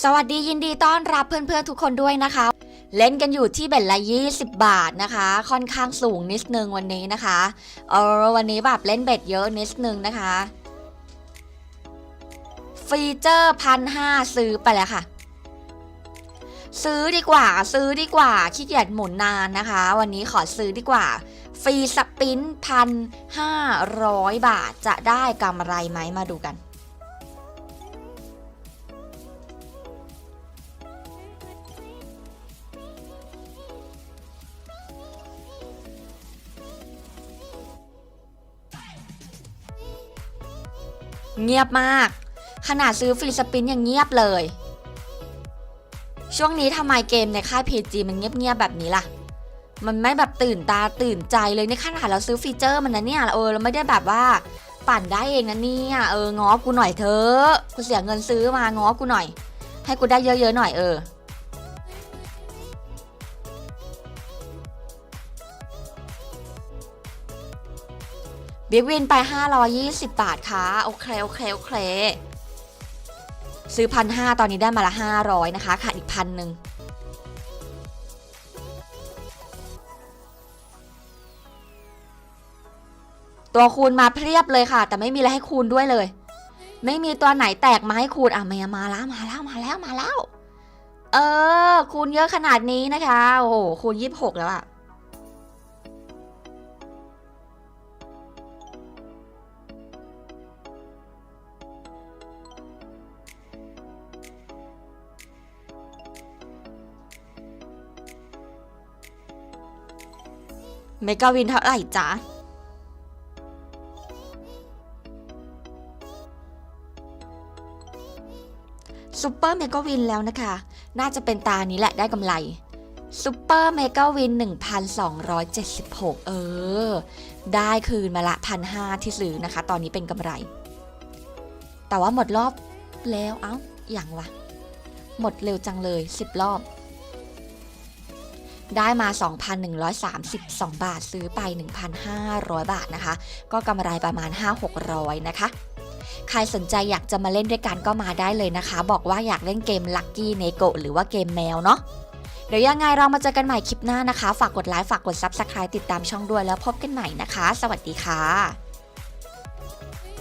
สวัสดียินดีต้อนรับเพื่อนๆทุกคนด้วยนะคะ เล่นกันอยู่ที่เบ็ดละ 20 บาทนะคะ ค่อนข้างสูงนิดนึงวันนี้นะคะ เออวันนี้แบบเล่นเบ็ดเยอะนิดนึงนะคะฟีเจอร์พันห้าซื้อไปแล้วค่ะ ซื้อดีกว่า ซื้อดีกว่าขี้เกียจหมุนนานนะคะ วันนี้ขอซื้อดีกว่าฟรีสปินพันห้าร้อยบาทจะได้กำไรไหมมาดูกัน เงียบมาก ขนาดซื้อฟรีสปินยังเงียบเลย ช่วงนี้ทำไมเกมในค่าย PG มันเงียบๆแบบนี้ล่ะ มันไม่แบบตื่นตาตื่นใจเลยในขนาดเราซื้อฟีเจอร์มันนะเนี่ยเออเราไม่ได้แบบว่าปั่นได้เองนะเนี่ยเออง้อกูหน่อยเถอะกูเสียเงินซื้อมาง้อกูหน่อย ให้กูได้เยอะๆหน่อยเออ บิ๊กวินไป 520 บาทค่ะ โอเค โอเค โอเค ซื้อพันห้าตอนนี้ได้มาละ 500 นะคะ ขาดอีกพันหนึ่งตัวคูณมาเพียบเลยค่ะ แต่ไม่มีอะไรให้คูณด้วยเลย ไม่มีตัวไหนแตกมาให้คูณอะมามาแล้วมาแล้วมาแล้วมาแล้ว เออ คูณเยอะขนาดนี้นะคะ โอ้โหคูณ26แล้วอะ เมกาวินเท่าไหร่จ๊ะซูเปอร์เมกาวินแล้วนะคะ น่าจะเป็นตานี้แหละได้กำไรซูเปอร์เมกาวิน 1,276 เออ ได้คืนมาละพันห้าที่ซื้อนะคะ ตอนนี้เป็นกำไร แต่ว่าหมดรอบแล้ว เอ้าอย่างวะ หมดเร็วจังเลย 10 รอบ ได้มา 2,132 บาทซื้อไป 1,500 บาทนะคะ ก็กำไรประมาณ 5-600 นะคะ ใครสนใจอยากจะมาเล่นด้วยกันก็มาได้เลยนะคะ บอกว่าอยากเล่นเกม Lucky n e g o หรือว่าเกมแมวเนาะเดี๋ยวยังไงเรามาเจอกันใหม่คลิปหน้านะคะ ฝากกดไลค์ฝากกด Subscribe ติดตามช่องด้วยแล้วพบกันใหม่นะคะ สวัสดีค่ะ